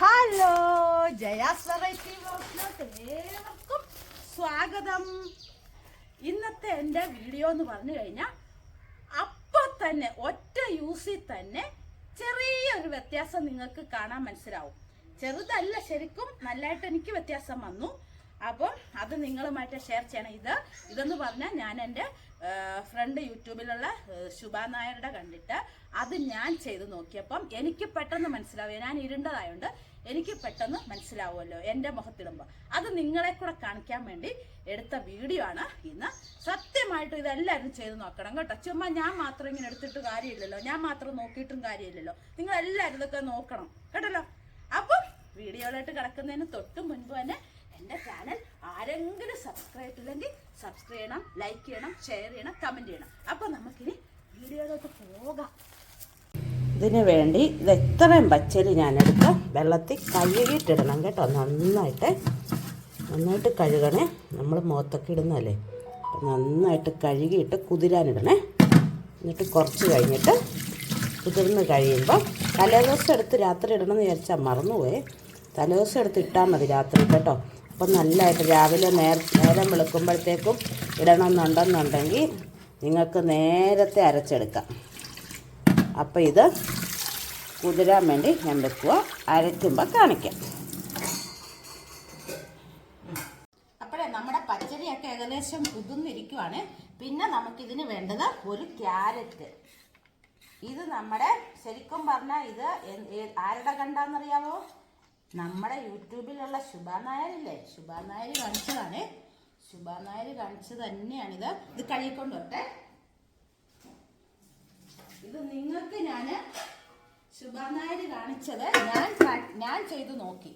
Hello Jaya's variety സ്വാഗതം. ഇന്നത്തെ എന്റെ വീഡിയോ എന്ന് പറഞ്ഞു കഴിഞ്ഞാൽ അപ്പം തന്നെ ഒറ്റ യൂസിൽ തന്നെ ചെറിയൊരു വ്യത്യാസം നിങ്ങൾക്ക് കാണാൻ മനസ്സിലാവും. ചെറുതല്ല ശരിക്കും നല്ലതായിട്ട് എനിക്ക് വ്യത്യാസം വന്നു. അപ്പം അത് നിങ്ങളുമായിട്ട് ഷെയർ ചെയ്യണം. ഇത് ഇതെന്ന് പറഞ്ഞാൽ ഞാൻ എന്റെ ഫ്രണ്ട് യൂട്യൂബിലുള്ള ശുഭാ നായരുടെ കണ്ടിട്ട് അത് ഞാൻ ചെയ്ത് നോക്കിയപ്പം എനിക്ക് പെട്ടെന്ന് മനസ്സിലാവുക ഞാൻ ഇരുണ്ടതായോണ്ട് എനിക്ക് പെട്ടെന്ന് മനസ്സിലാവുമല്ലോ എന്റെ മുഖത്തിടുമ്പോൾ അത് നിങ്ങളെ കൂടെ കാണിക്കാൻ വേണ്ടി എടുത്ത വീഡിയോ ആണ് ഇന്ന്. സത്യമായിട്ടും ഇതെല്ലാവരും ചെയ്ത് നോക്കണം കേട്ടോ. ചുമ്മാ ഞാൻ മാത്രം ഇങ്ങനെ എടുത്തിട്ട് കാര്യമില്ലല്ലോ. ഞാൻ മാത്രം നോക്കിയിട്ടും കാര്യമില്ലല്ലോ. നിങ്ങളെല്ലാവരും ഇതൊക്കെ നോക്കണം കേട്ടല്ലോ? അപ്പം വീഡിയോയിലോട്ട് കിടക്കുന്നതിന് തൊട്ട് മുൻപ് തന്നെ എന്റെ ചാനൽ ആരെങ്കിലും സബ്സ്ക്രൈബ് ഇല്ലെങ്കിൽ സബ്സ്ക്രൈബ് ചെയ്യണം ലൈക്ക് ചെയ്യണം ഷെയർ ചെയ്യണം കമന്റ് ചെയ്യണം. അപ്പോൾ നമുക്കിനി വീഡിയോയിലോട്ട് പോകാം. ഇതിന് വേണ്ടി ഇത് എത്രയും പച്ചരി ഞാനെടുത്ത് വെള്ളത്തിൽ കഴുകിയിട്ടിടണം കേട്ടോ. നന്നായിട്ട് നന്നായിട്ട് കഴുകണേ. നമ്മൾ മുഖത്തൊക്കെ ഇടുന്നതല്ലേ? നന്നായിട്ട് കഴുകിയിട്ട് കുതിരാനിടണേ. എന്നിട്ട് കുറച്ച് കഴിഞ്ഞിട്ട് കുതിർന്ന് കഴിയുമ്പോൾ തലേദിവസം എടുത്ത് രാത്രി ഇടണമെന്ന് വിചാരിച്ചാൽ മറന്നുപോയി. തലേദിവസം എടുത്ത് ഇട്ടാൽ മതി രാത്രി കേട്ടോ. അപ്പം നല്ലതായിട്ട് രാവിലെ നേര നേരം വെളുക്കുമ്പോഴത്തേക്കും ഇടണമെന്നുണ്ടെന്നുണ്ടെങ്കിൽ നിങ്ങൾക്ക് നേരത്തെ അരച്ചെടുക്കാം. അപ്പോൾ ഇത് കുതിരാൻ വേണ്ടി ഞാൻ വെക്കുക അരയ്ക്കുമ്പോൾ കാണിക്കാം. അപ്പോഴേ നമ്മുടെ പച്ചരിയൊക്കെ ഏകദേശം കുതിർന്നിരിക്കുവാണ്. പിന്നെ നമുക്കിതിന് വേണ്ടത് ഒരു ക്യാരറ്റ്. ഇത് നമ്മുടെ ശരിക്കും പറഞ്ഞാൽ ഇത് ആരുടെ കണ്ടാന്നറിയാവോ? നമ്മുടെ യൂട്യൂബിലുള്ള ശുഭാ നായരില്ലേ? ശുഭാ കാണിച്ചതാണ്. ശുഭാ നായർ കാണിച്ചത് തന്നെയാണിത്. ഇത് കഴുകിക്കൊണ്ട് വരട്ടെ ഇത് നിങ്ങൾക്ക് ഞാൻ ശുഭ നായർ കാണിച്ചത് ഞാൻ ഞാൻ ചെയ്തു നോക്കി.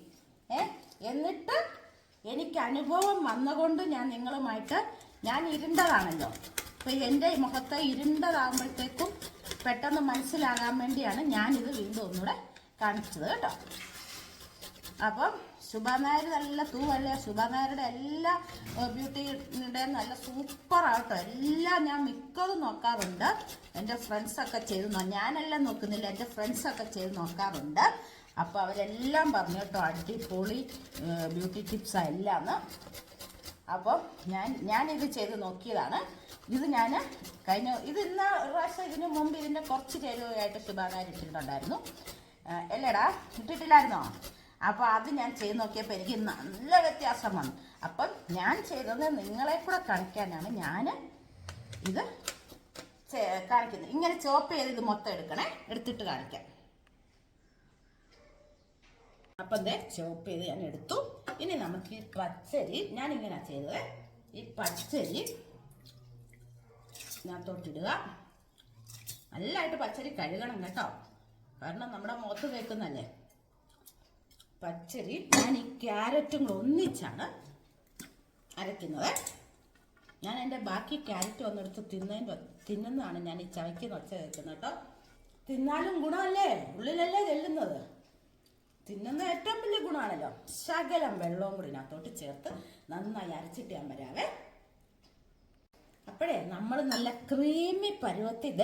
ഏ? എന്നിട്ട് എനിക്ക് അനുഭവം വന്നുകൊണ്ട് ഞാൻ നിങ്ങളുമായിട്ട് ഞാൻ ഇരുണ്ടതാണല്ലോ. അപ്പൊ എന്റെ മുഖത്ത് ഇരുണ്ടതാകുമ്പോഴത്തേക്കും പെട്ടെന്ന് മനസ്സിലാകാൻ വേണ്ടിയാണ് ഞാൻ ഇത് വീണ്ടും ഒന്നുകൂടെ കാണിച്ചത് കേട്ടോ. അപ്പം ശുഭ നായർ നല്ല തൂവല്ല? ശുഭാനായരുടെ എല്ലാ ബ്യൂട്ടിയുടെ നല്ല സൂപ്പറാട്ടോ. എല്ലാം ഞാൻ മിക്കതും നോക്കാറുണ്ട്. എന്റെ ഫ്രണ്ട്സൊക്കെ ചെയ്ത് നോ- ഞാനെല്ലാം നോക്കുന്നില്ല. എന്റെ ഫ്രണ്ട്സൊക്കെ ചെയ്ത് നോക്കാറുണ്ട്. അപ്പോൾ അവരെല്ലാം പറഞ്ഞു കേട്ടോ അടിപൊളി ബ്യൂട്ടി ടിപ്സാ എല്ലാം അപ്പോൾ ഞാൻ ഞാനിത് ചെയ്ത് നോക്കിയതാണ്. ഇത് ഞാൻ കഴിഞ്ഞ ഇത് ഇന്ന് പ്രാവശ്യം ഇതിന് മുമ്പ് ഇതിന്റെ കുറച്ച് ചേരുവയായിട്ട് ശുഭാകാരി ഇട്ടിട്ടുണ്ടായിരുന്നു. അല്ലേടാ ഇട്ടിട്ടില്ലായിരുന്നോ? അപ്പോൾ അത് ഞാൻ ചെയ്ത് നോക്കിയപ്പോൾ എനിക്ക് നല്ല വ്യത്യാസം വന്നു. അപ്പം ഞാൻ ചെയ്തത് നിങ്ങളെ കൂടെ കാണിക്കാനാണ് ഞാൻ ഇത് കാണിക്കുന്നത്. ഇങ്ങനെ ചോപ്പ് ചെയ്ത് ഇത് മൊത്തം എടുക്കണേ. എടുത്തിട്ട് കാണിക്കാം. അപ്പം ദേ ചോപ്പ് ചെയ്ത് ഞാൻ എടുത്തു. ഇനി നമുക്ക് ഈ പച്ചരി ഞാൻ ഇങ്ങനെ ചെയ്തത്. ഈ പച്ചരി ഞാൻ തൊട്ടിടുക നല്ലതായിട്ട് പച്ചരി കഴുകണം കേട്ടോ. കാരണം നമ്മുടെ മുഖത്ത് തേക്കുന്നല്ലേ പച്ചരി ഞാൻ ഈ ക്യാരറ്റും കൂടെ ഒന്നിച്ചാണ് അരയ്ക്കുന്നത്. ഞാൻ എന്റെ ബാക്കി ക്യാരറ്റ് ഒന്നെടുത്ത് തിന്നതിന്റെ തിന്നുന്നതാണ് ഞാൻ ഈ ചവയ്ക്കുന്ന ഒച്ച കേൾക്കുന്നത് കേട്ടോ. തിന്നാലും ഗുണമല്ലേ? ഉള്ളിലല്ലേ ചെല്ലുന്നത്? തിന്നുന്ന ഏറ്റവും വലിയ ഗുണമാണല്ലോ. ശകലം വെള്ളവും കൂടി ഇതിനകത്തോട്ട് ചേർത്ത് നന്നായി അരച്ചിട്ട് ഞാൻ വരാവേ. അപ്പോഴേ നമ്മൾ നല്ല ക്രീമി പരുവത്തിൽ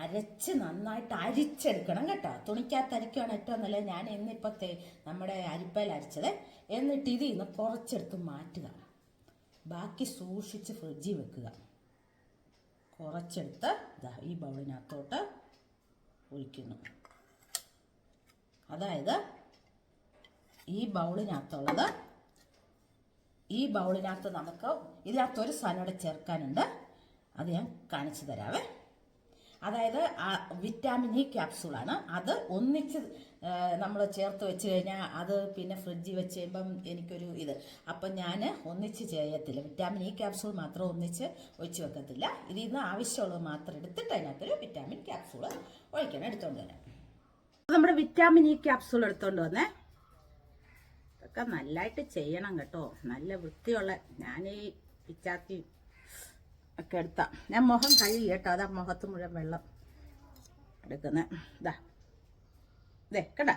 അരച്ച് നന്നായിട്ട് അരിച്ചെടുക്കണം കേട്ടോ. തുണിക്കകത്ത് അരിക്കുകയാണ് ഏറ്റവും നല്ലത്. ഞാൻ ഇന്നിപ്പത്തെ നമ്മുടെ അരിപ്പയിൽ അരിച്ചത്. എന്നിട്ട് ഇതിൽ നിന്ന് കുറച്ചെടുത്ത് മാറ്റുക. ബാക്കി സൂക്ഷിച്ച് ഫ്രിഡ്ജിൽ വെക്കുക. കുറച്ചെടുത്ത് ഈ ബൗളിനകത്തോട്ട് ഒഴിക്കുന്നു. അതായത് ഈ ബൗളിനകത്തുള്ളത് ഈ ബൗളിനകത്ത് നമുക്ക് ഇതിനകത്തൊരു സാധനം കൂടെ ചേർക്കാനുണ്ട്. അത് ഞാൻ കാണിച്ചു തരാവേ. അതായത് വിറ്റാമിൻ ഇ ക്യാപ്സൂളാണ് അത് ഒന്നിച്ച് നമ്മൾ ചേർത്ത് വെച്ച് കഴിഞ്ഞാൽ അത് പിന്നെ ഫ്രിഡ്ജിൽ വെച്ച് കഴിയുമ്പം എനിക്കൊരു ഇത്. അപ്പം ഞാൻ ഒന്നിച്ച് ചെയ്യത്തില്ല. വിറ്റാമിൻ ഇ ക്യാപ്സൂൾ മാത്രം ഒന്നിച്ച് ഒഴിച്ച് വെക്കത്തില്ല. ഇതിൽ നിന്ന് ആവശ്യമുള്ളത് മാത്രം എടുത്തിട്ട് അതിനകത്തൊരു വിറ്റാമിൻ ക്യാപ്സൂൾ ഒഴിക്കണം എടുത്തുകൊണ്ട് വരാം. നമ്മുടെ വിറ്റാമിൻ ഇ ക്യാപ്സൂൾ എടുത്തോണ്ട് വന്നേ. ഇതൊക്കെ നല്ലതായിട്ട് ചെയ്യണം കേട്ടോ. നല്ല വൃത്തിയുള്ള ഞാൻ ഈ പിച്ചാത്തി ഒക്കെ എടുത്താം. ഞാൻ മുഖം കഴുകി കേട്ടോ. അതാ മുഖത്ത് മുഴുവൻ വെള്ളം എടുക്കുന്നത് ഇതാ ഇതേ കേട്ടാ.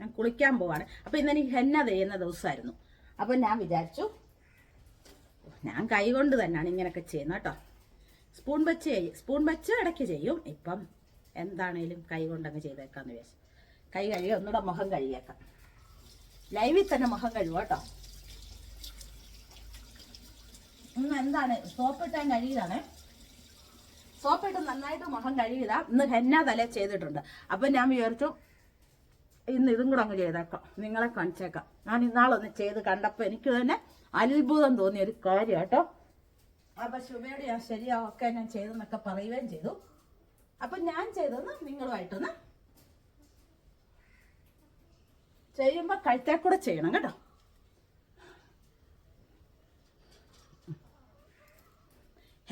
ഞാൻ കുളിക്കാൻ പോവാണ്. അപ്പോൾ ഇന്ന് എനിക്ക് ഹെന്ന ചെയ്യുന്ന ദിവസമായിരുന്നു അപ്പോൾ ഞാൻ വിചാരിച്ചു ഞാൻ കൈ കൊണ്ട് തന്നെയാണ് ഇങ്ങനെയൊക്കെ ചെയ്യുന്നത് കേട്ടോ. സ്പൂൺ വെച്ച് സ്പൂൺ വെച്ച് ഇടയ്ക്ക് ചെയ്യും. ഇപ്പം എന്താണേലും കൈ കൊണ്ടങ്ങ് ചെയ്തേക്കാന്ന് വിചാരിച്ചു. കൈ കഴുകി ഒന്നുകൂടെ മുഖം കഴുകിയേക്കാം. ലൈവിൽ തന്നെ മുഖം കഴുകുക കേട്ടോ? ഇന്ന് എന്താണ്? സോപ്പ് ഇട്ടാൻ കഴുകിയതാണ് സോപ്പിട്ട് നന്നായിട്ട് മുഖം കഴുകിയതാ ഇന്ന് ഹെന്ന തല ചെയ്തിട്ടുണ്ട്. അപ്പം ഞാൻ വിചാരിച്ചു ഇന്ന് ഇതും കൂടെ അങ്ങ് ചെയ്തേക്കാം. നിങ്ങളെ കാണിച്ചേക്കാം. ഞാൻ ഇന്നാളൊന്ന് ചെയ്ത് കണ്ടപ്പോൾ എനിക്ക് തന്നെ അത്ഭുതം തോന്നിയ ഒരു കാര്യം കേട്ടോ അപ്പൊ ശുഭയോട് ഞാൻ ശരിയാ ഒക്കെ ഞാൻ ചെയ്തെന്നൊക്കെ പറയുകയും ചെയ്തു. അപ്പൊ ഞാൻ ചെയ്തെന്ന് നിങ്ങളുമായിട്ടൊന്ന് ചെയ്യുമ്പോ കഴുത്തേക്കൂടെ ചെയ്യണം കേട്ടോ.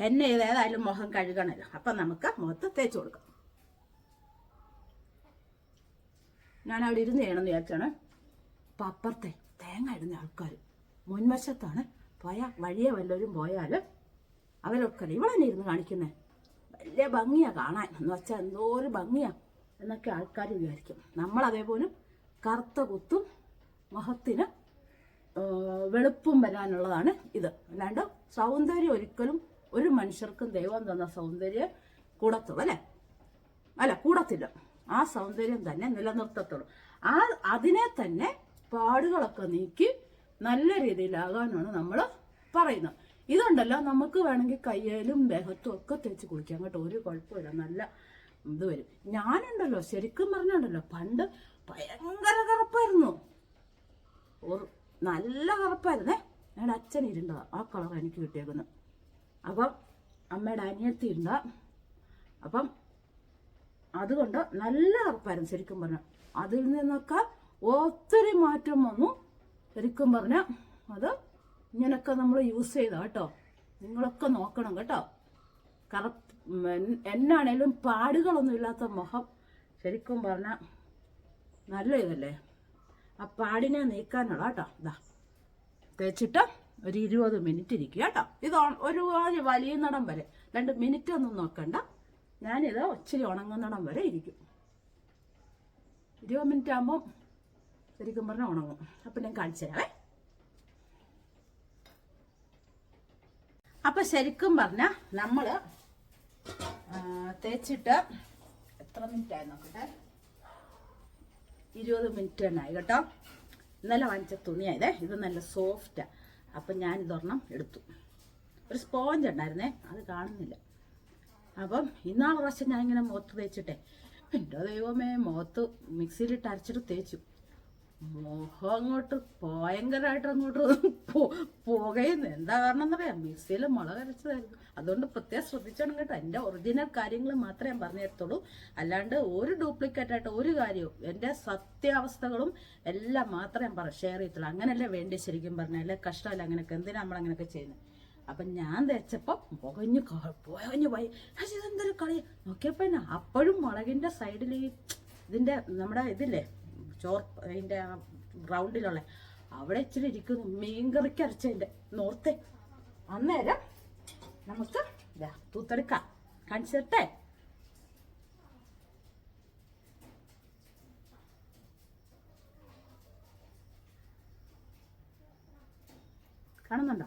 എന്നെ ഏതായാലും മുഖം കഴുകണല്ലോ. അപ്പൊ നമുക്ക് മുഖത്ത് തേച്ച് കൊടുക്കാം. ഞാൻ അവിടെ ഇരുന്ന് ചെയ്യണമെന്ന് വിചാരിച്ചാണ്. അപ്പം അപ്പുറത്തെ തേങ്ങ ഇടുന്ന ആൾക്കാർ മുൻവശത്താണ്. പോയ വഴിയെ വല്ലവരും പോയാൽ അവരൊക്കെ ഇവിടെ ഇരുന്ന് കാണിക്കുന്നത് വലിയ ഭംഗിയാണ് കാണാൻ. എന്ന് വെച്ചാൽ എന്തോ ഒരു ഭംഗിയാണ് എന്നൊക്കെ ആൾക്കാർ വിചാരിക്കും. നമ്മൾ അതേപോലെ കറുത്ത കുത്തും മുഖത്തിന് വെളുപ്പും വരാനുള്ളതാണ് ഇത്. അല്ലാണ്ട് സൗന്ദര്യം ഒരിക്കലും ഒരു മനുഷ്യർക്കും ദൈവം തന്ന സൗന്ദര്യം കൂടത്തുള്ളൂ അല്ലേ? അല്ല കൂടത്തില്ല. ആ സൗന്ദര്യം തന്നെ നിലനിർത്തത്തുള്ളൂ. ആ അതിനെ തന്നെ പാടുകളൊക്കെ നീക്കി നല്ല രീതിയിലാകാനാണ് നമ്മൾ പറയുന്നത്. ഇതുണ്ടല്ലോ നമുക്ക് വേണമെങ്കിൽ കയ്യേലും ബഹത്തും ഒക്കെ തേച്ച് കുളിക്കാം കേട്ടോ. ഒരു കുഴപ്പമില്ല നല്ല ഇത് വരും. ഞാനുണ്ടല്ലോ ശരിക്കും പറഞ്ഞുണ്ടല്ലോ പണ്ട് ഭയങ്കര കറുപ്പായിരുന്നു. നല്ല കറുപ്പായിരുന്നേ. ഞങ്ങളുടെ അച്ഛൻ ഇരുണ്ടതാ. ആ കളർ എനിക്ക് കിട്ടിയേക്കുന്നത്. അപ്പം അമ്മയുടെ അനിയത്തി ഉണ്ട്. അപ്പം അതുകൊണ്ട് നല്ല കറുപ്പായിരുന്നു ശരിക്കും പറഞ്ഞു. അതിൽ നിന്നൊക്കെ ഒത്തിരി മാറ്റം വന്നു. ശരിക്കും പറഞ്ഞാൽ അത് ഇങ്ങനൊക്കെ നമ്മൾ യൂസ് ചെയ്ത കേട്ടോ. നിങ്ങളൊക്കെ നോക്കണം കേട്ടോ. എൻ- എന്നാണേലും പാടുകളൊന്നും ഇല്ലാത്ത മുഖം ശരിക്കും പറഞ്ഞാൽ നല്ല ഇതല്ലേ. ആ പാടിനെ നീക്കാനുള്ള കേട്ടോ. ഇതാ തേച്ചിട്ട് ഒരു ഇരുപത് മിനിറ്റ് ഇരിക്കുക കേട്ടോ. ഇത് ഒരുപാട് ഒരു നടം വരെ. രണ്ട് മിനിറ്റ് ഒന്നും നോക്കണ്ട. ഞാനിത് ഒച്ചിരി ഉണങ്ങുന്നിടം വരെ ഇരിക്കും. ഇരുപത് മിനിറ്റ് ആകുമ്പോൾ ശരിക്കും പറഞ്ഞാൽ ഉണങ്ങും. അപ്പം ഞാൻ കാണിച്ചു തരാവേ. അപ്പം ശരിക്കും പറഞ്ഞാൽ നമ്മൾ തേച്ചിട്ട് എത്ര മിനിറ്റ് ആയി നോക്കട്ടെ? ഇരുപത് മിനിറ്റ് തന്നെ ആയി കേട്ടോ. ഇന്നലെ വാങ്ങിച്ച തുണിയായതേ ഇത്. നല്ല സോഫ്റ്റാ അപ്പം ഞാൻ ഇതൊരെണ്ണം എടുത്തു. ഒരു സ്പോഞ്ച് ഉണ്ടായിരുന്നേ അത് കാണുന്നില്ല. അപ്പം ഇന്നാൾ പ്രാവശ്യം ഞാൻ ഇങ്ങനെ മുഖത്ത് തേച്ചിട്ടെ. എന്റെ ദൈവമേ മുഖത്ത് മിക്സിയിലിട്ട് അരച്ചിട്ട് തേച്ചു. മുഖം അങ്ങോട്ട് ഭയങ്കരമായിട്ട് അങ്ങോട്ട് പോകുന്നു. എന്താ കാരണം എന്നറിയാം മിക്സിയിൽ മുള അരച്ചതായിരുന്നു. അതുകൊണ്ട് പ്രത്യേകം ശ്രദ്ധിച്ചോണം കേട്ടോ. എന്റെ ഒറിജിനൽ കാര്യങ്ങൾ മാത്രമേ ഞാൻ പറഞ്ഞു തരത്തുള്ളൂ അല്ലാണ്ട് ഒരു ഡ്യൂപ്ലിക്കേറ്റ് ആയിട്ട് ഒരു കാര്യവും എന്റെ സത്യാവസ്ഥകളും എല്ലാം മാത്രമേ ഞാൻ പറ ഷെയർ ചെയ്യത്തുള്ളൂ. അങ്ങനെയല്ലേ വേണ്ടി ശരിക്കും പറഞ്ഞാൽ കഷ്ടമല്ല അങ്ങനെയൊക്കെ എന്തിനാ നമ്മൾ അങ്ങനെയൊക്കെ ചെയ്യുന്നത് അപ്പം ഞാൻ തേച്ചപ്പോൾ പുകഞ്ഞ് പുകഞ്ഞ് പോയി. ഇതെന്തൊരു കളി? നോക്കിയപ്പോൾ അപ്പോഴും മുളകിന്റെ സൈഡിൽ ഈ ഇതിന്റെ നമ്മുടെ ഇതില്ലേ ചോർ അതിന്റെ ആ ഗ്രൗണ്ടിലുള്ള അവിടെ ഇച്ചിരി ഇരിക്കുന്നു. മീൻകറിക്ക് അരച്ചതിന്റെ നോർത്തെ. അന്നേരം നമുക്ക് തൂത്തെടുക്കാം. കാണിച്ചിട്ടേ കാണുന്നുണ്ടോ?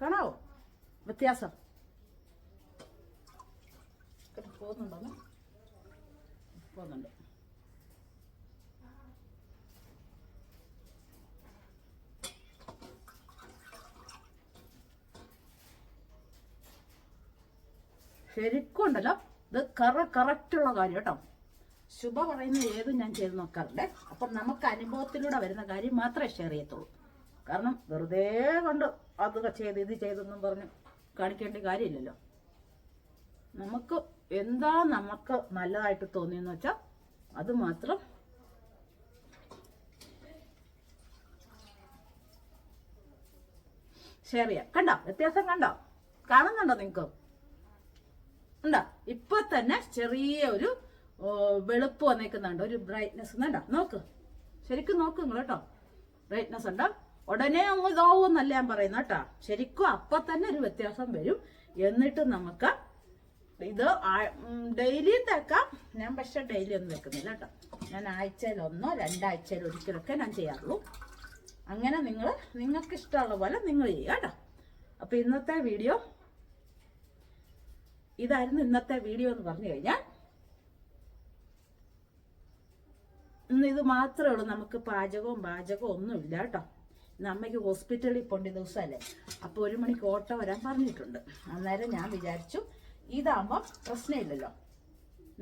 കാണാവോ? വ്യത്യാസം. ഇത് പോകുന്നുണ്ടോന്ന് പോകുന്നുണ്ട്. ശരിക്കുണ്ടല്ലോ. ഇത് കറ കറക്റ്റുള്ള കാര്യം കേട്ടോ. ശുഭ പറയുന്ന ഏതും ഞാൻ ചെയ്ത് നോക്കാറുണ്ട്. അപ്പം നമുക്ക് അനുഭവത്തിലൂടെ വരുന്ന കാര്യം മാത്രമേ ഷെയർ ചെയ്യത്തുള്ളൂ. കാരണം വെറുതെ കൊണ്ട് അത് ചെയ്ത് ഇത് ചെയ്തെന്നും പറഞ്ഞ് കാണിക്കേണ്ട കാര്യമില്ലല്ലോ. നമുക്ക് എന്താ നമുക്ക് നല്ലതായിട്ട് തോന്നിയെന്ന് വെച്ചാൽ അത് മാത്രം ഷെയർ ചെയ്യാം. കണ്ടോ? വ്യത്യാസം കണ്ടോ? കാണുന്നുണ്ടോ നിങ്ങൾക്ക് ഉണ്ടോ ഇപ്പൊ തന്നെ ചെറിയ ഒരു വെളുപ്പ് വന്നേക്കുന്നുണ്ട്. ഒരു ബ്രൈറ്റ്നെസ് കണ്ടോ? നോക്ക്. ശരിക്കും നോക്ക് നിങ്ങൾ കേട്ടോ. ബ്രൈറ്റ്നെസ് ഉണ്ടോ? ഉടനെ ഇതാവും എന്നല്ല ഞാൻ പറയുന്നത് കേട്ടോ. ശരിക്കും അപ്പൊ തന്നെ ഒരു വ്യത്യാസം വരും. എന്നിട്ട് നമുക്ക് ഇത് ഡെയിലി തേക്കാം. ഞാൻ പക്ഷെ ഡെയിലി ഒന്നും വെക്കുന്നില്ല കേട്ടോ. ഞാൻ ആഴ്ചയിൽ ഒന്നോ രണ്ടാഴ്ചയിൽ ഒരിക്കലൊക്കെ ഞാൻ ചെയ്യാറുള്ളൂ. അങ്ങനെ നിങ്ങൾ നിങ്ങൾക്ക് ഇഷ്ടമുള്ള പോലെ നിങ്ങൾ ചെയ്യുക കേട്ടോ. അപ്പം ഇന്നത്തെ വീഡിയോ ഇതായിരുന്നു ഇന്നത്തെ വീഡിയോ എന്ന് പറഞ്ഞു കഴിഞ്ഞാൽ. ഇന്ന് ഇത് മാത്രമേ ഉള്ളൂ. നമുക്ക് പാചകവും പാചകവും ഒന്നുമില്ല കേട്ടോ. ഇന്ന് അമ്മയ്ക്ക് ഹോസ്പിറ്റലിൽ പോകേണ്ട ദിവസമല്ലേ? അപ്പോൾ ഒരു മണിക്ക് ഓട്ടോ വരാൻ പറഞ്ഞിട്ടുണ്ട്. അന്നേരം ഞാൻ വിചാരിച്ചു ഇതാകുമ്പോൾ പ്രശ്നമില്ലല്ലോ.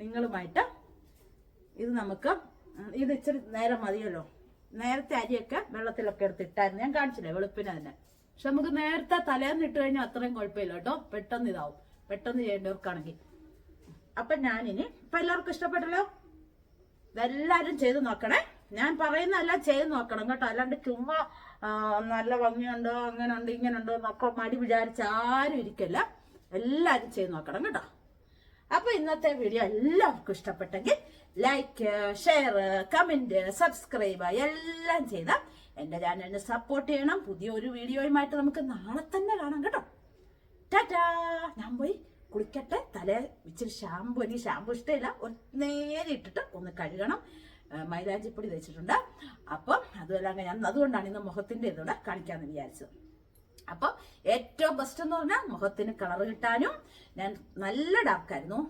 നിങ്ങളുമായിട്ട് ഇത് നമുക്ക് ഇത് ഇച്ചിരി നേരം മതിയല്ലോ. നേരത്തെ അരിയൊക്കെ വെള്ളത്തിലൊക്കെ എടുത്ത് ഇട്ടായിരുന്നു. ഞാൻ കാണിച്ചില്ല വെളുപ്പിന് തന്നെ. പക്ഷെ നമുക്ക് നേരത്തെ തലേന്ന് ഇട്ട് കഴിഞ്ഞാൽ അത്രയും കുഴപ്പമില്ല കേട്ടോ. പെട്ടെന്ന് ഇതാവും. പെട്ടെന്ന് ചെയ്യേണ്ടവർക്കാണെങ്കിൽ. അപ്പൊ ഞാനിനി ഇപ്പൊ എല്ലാവർക്കും ഇഷ്ടപ്പെട്ടല്ലോ? ഇതെല്ലാരും ചെയ്ത് നോക്കണേ. ഞാൻ പറയുന്നതെല്ലാം ചെയ്ത് നോക്കണം കേട്ടോ. അല്ലാണ്ട് ചുമ്മാ നല്ല ഭംഗിയുണ്ടോ അങ്ങനെ ഉണ്ട് ഇങ്ങനെ ഉണ്ടോ എന്നൊക്കെ മടി വിചാരിച്ച് ആരും ഇരിക്കില്ല. എല്ലാരും ചെയ്ത് നോക്കണം കേട്ടോ. അപ്പൊ ഇന്നത്തെ വീഡിയോ എല്ലാവർക്കും ഇഷ്ടപ്പെട്ടെങ്കിൽ ലൈക്ക് ഷെയർ കമന്റ് സബ്സ്ക്രൈബ് എല്ലാം ചെയ്ത എന്റെ ചാനലിന് സപ്പോർട്ട് ചെയ്യണം. പുതിയ ഒരു വീഡിയോയുമായിട്ട് നമുക്ക് നാളെ തന്നെ കാണാം കേട്ടോ. ടാറ്റാ. ഞാൻ പോയി കുളിക്കട്ടെ. തല ഇച്ചിരി ഷാമ്പു എനിക്ക് ഷാമ്പു ഇഷ്ടമില്ല. ഒരു നേരെ ഇട്ടിട്ട് ഒന്ന് കഴുകണം. മൈലാഞ്ചിപ്പൊടി വെച്ചിട്ടുണ്ട് അപ്പം അതുമെല്ലാം ഞാൻ അതുകൊണ്ടാണ് ഇന്ന് മുഖത്തിന്റെ ഇതോടെ കാണിക്കാമെന്ന് വിചാരിച്ചത്. അപ്പൊ ഏറ്റവും ബെസ്റ്റ് എന്ന് പറഞ്ഞാൽ മുഖത്തിന് കളർ കിട്ടാനും ഞാൻ നല്ല ഡാർക്കായിരുന്നു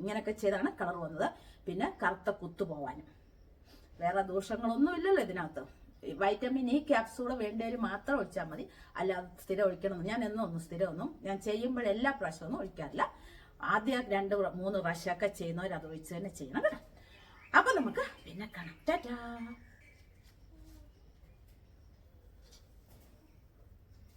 ഇങ്ങനെയൊക്കെ ചെയ്താണ് കളർ വന്നത്. പിന്നെ കറുത്ത കുത്തു പോവാനും. വേറെ ദോഷങ്ങളൊന്നും ഇല്ലല്ലോ ഇതിനകത്ത്. വൈറ്റമിൻ ഇ ക്യാപ്സൂൾ വേണ്ടവർ മാത്രം ഒഴിച്ചാൽ മതി. അല്ലാതെ സ്ഥിരം ഒഴിക്കണം ഞാൻ എന്നും ഒന്നും സ്ഥിരം ഒന്നും ഞാൻ ചെയ്യുമ്പോൾ എല്ലാ പ്രാവശ്യമൊന്നും ഒഴിക്കാറില്ല. ആദ്യ രണ്ട് മൂന്ന് പ്രാവശ്യമൊക്കെ ചെയ്യുന്നവർ അത് ഒഴിച്ച് തന്നെ ചെയ്യണം കേട്ടോ. അപ്പൊ നമുക്ക് പിന്നെ കാണാം. ടാറ്റാ!